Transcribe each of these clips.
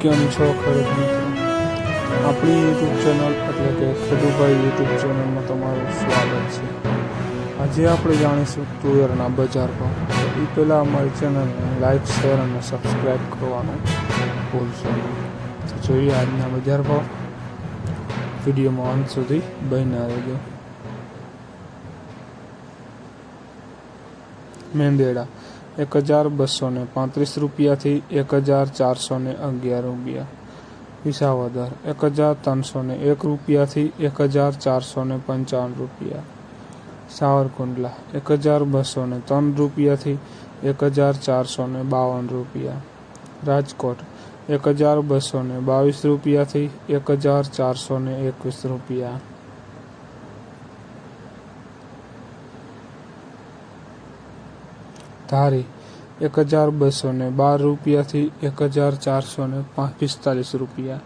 કેમ છો ખેડૂત આપણી યુટ્યુબ ચેનલ એટલે કે ખેડૂભાઈ યુટ્યુબ ચેનલમાં તમારું સ્વાગત છે. આજે આપણે જાણીશું તુવેરના બજાર ભાવ. એ પહેલાં અમારી ચેનલને લાઈક શેર અને સબસ્ક્રાઈબ કરવાનું ભૂલશો તો જોઈએ આજના બજાર ભાવ. વિડીયોમાં અંત સુધી બન્યા રહેજો. મેંદેડા. એક હજાર બસો ને પાંત્રીસ રૂપિયાથી એક હજાર ચારસો ને અગિયાર રૂપિયા. વિસાવદર, એક હજાર ત્રણસો ને એક રૂપિયાથી એક હજાર ચારસો ને પંચાવન રૂપિયા. સાવરકુંડલા, એક હજાર બસો ને ત્રણ રૂપિયાથી એક હજાર ચારસો ને બાવન રૂપિયા. રાજકોટ, એક હજાર બસો ને બાવીસ રૂપિયાથી એક હજાર ચારસો ને એકવીસ રૂપિયા. ધારી એક હજાર બસો ને બાર રૂપિયાથી એક હજાર ચારસો ને પિસ્તાલીસ રૂપિયા.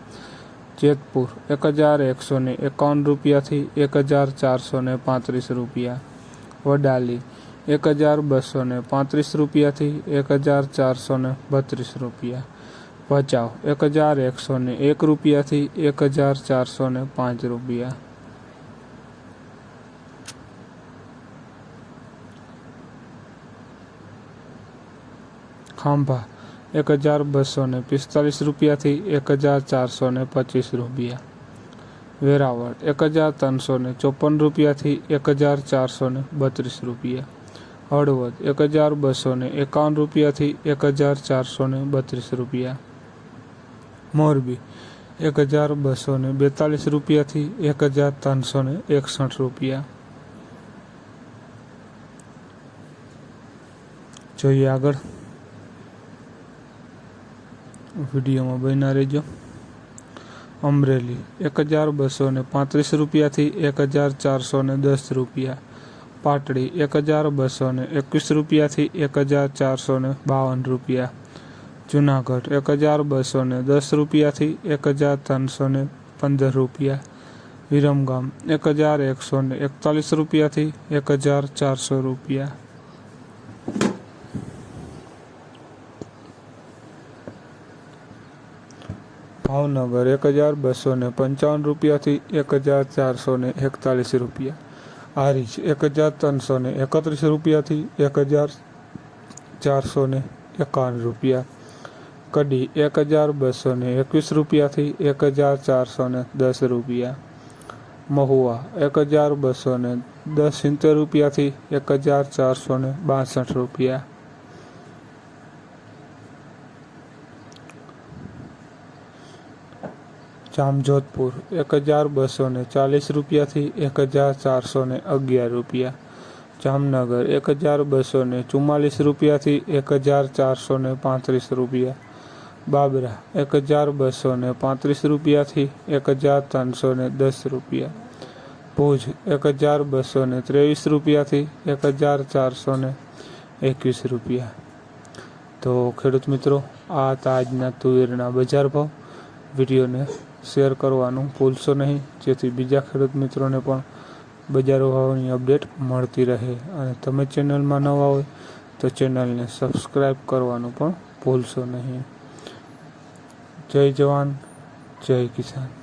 જેતપુર એક હજાર એકસો ને એકાવન રૂપિયાથી એક હજાર ચારસો ને પાંત્રીસ રૂપિયા. વડાલી એક હજાર બસો ને પાંત્રીસ રૂપિયાથી એક હજાર ચારસો ને બત્રીસ રૂપિયા. ભચાઉ એક હજાર એકસો ને એક રૂપિયાથી એક હજાર ચારસો ને પાંચ રૂપિયા. ખાંભા એક હજાર બસો ને પિસ્તાલીસ રૂપિયાથી એક હજાર ચારસો ને પચીસ રૂપિયા. વેરાવળ એક હજાર ત્રણસો ને ચોપન રૂપિયાથી એક હજાર ચારસો ને બત્રીસ રૂપિયા. હળવદ એક હજાર બસો ને એકાવન રૂપિયાથી એક હજાર ચારસો ને બત્રીસ રૂપિયા. મોરબી એક હજાર બસો ને બેતાલીસ રૂપિયાથી એક હજાર ત્રણસો ને એકસઠ રૂપિયા. જોઈએ આગળ. વિડીયોમાં બન્યા રહેજો. અમરેલી, એક હજાર બસો ને પાંત્રીસ રૂપિયાથી એક હજાર ચારસો ને દસ રૂપિયા. પાટડી, એક હજાર બસો ને એકવીસ રૂપિયાથી એક હજાર ચારસો ને બાવન રૂપિયા. જુનાગઢ, એક હજાર બસો ને દસ રૂપિયાથી એક હજાર ત્રણસો ને પંદર રૂપિયા. વિરમગામ, એક હજાર એકસો ને એકતાલીસ રૂપિયાથી એક હજાર ચારસો રૂપિયા. ભાવનગર એક હજાર બસો ને પંચાવન રૂપિયાથી એક હજાર ચારસો ને એકતાલીસ રૂપિયા. આરીચ એક હજાર ત્રણસો ને એકત્રીસ રૂપિયાથી એક હજાર ચારસો ને એકાવન રૂપિયા. કડી એક હજાર બસો ને એકવીસ રૂપિયાથી એક હજાર ચારસો ને દસ રૂપિયા. મહુવા એક હજાર બસો ને દસ સિત્તેર રૂપિયાથી એક હજાર ચારસો ને બાસઠ રૂપિયા. જામજોધપુર, એક હજાર બસો ને ચાલીસ રૂપિયાથી એક હજાર ચારસો ને અગિયાર રૂપિયા. જામનગર, એક હજાર બસો ને ચુમ્માલીસ રૂપિયાથી એક હજાર ચારસો ને પાંત્રીસ રૂપિયા. બાબરા, એક હજાર બસો ને પાંત્રીસ રૂપિયાથી એક હજાર ત્રણસો ને દસ રૂપિયા. ભુજ, એક હજાર બસો ને ત્રેવીસ રૂપિયાથી એક હજાર ચારસો ને એકવીસ રૂપિયા. તો ખેડૂત મિત્રો, આ હતા આજના તુવેરના બજાર ભાવ. વિડીયોને શેર કરવાનું ભૂલશો નહીં. જેથી બીજા ખેડૂત મિત્રોને પણ બજાર ભાવની અપડેટ મળતી રહે. અને તમે ચેનલમાં નવા હોય તો ચેનલને સબસ્ક્રાઈબ કરવાનું પણ ભૂલશો નહીં. જય જવાન, જય કિસાન.